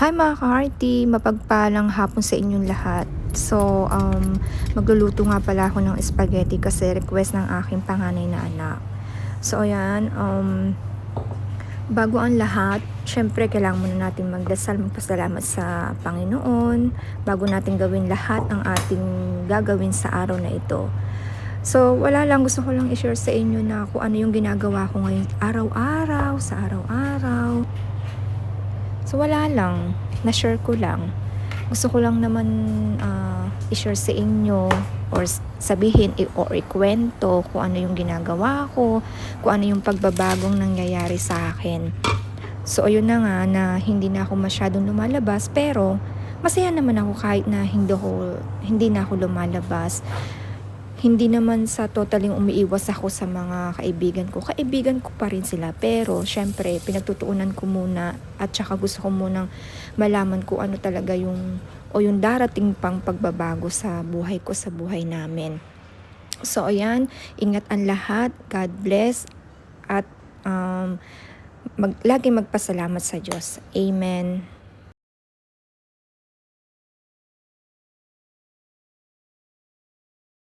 Hi mga ka-hearty, mapagpalang hapon sa inyong lahat. So, um, magluluto nga pala ako ng spaghetti kasi request ng aking panganay na anak. So, ayan, um, bago ang lahat, syempre kailangan muna natin magdasal, magpasalamat sa Panginoon bago natin gawin lahat ang ating gagawin sa araw na ito. So, wala lang, gusto ko lang i-share sa inyo na kung ano yung ginagawa ko ngayon araw-araw, sa araw-araw. So wala lang, na-share ko lang. Gusto ko lang naman ah, i-share sa inyo or sabihin i- or ikwento kung ano yung ginagawa ko, kung ano yung pagbabagong nangyayari sa akin. So ayun na nga na hindi na ako masyadong lumalabas pero masaya naman ako kahit na hindi ako hindi na ako lumalabas. Hindi naman sa totaling umiiwas ako sa mga kaibigan ko. Kaibigan ko pa rin sila. Pero, syempre, pinagtutuunan ko muna at saka gusto ko munang malaman ko ano talaga yung o yung darating pang pagbabago sa buhay ko, sa buhay namin. So, ayan, ingat ang lahat. God bless. At um, mag, lagi magpasalamat sa Diyos. Amen.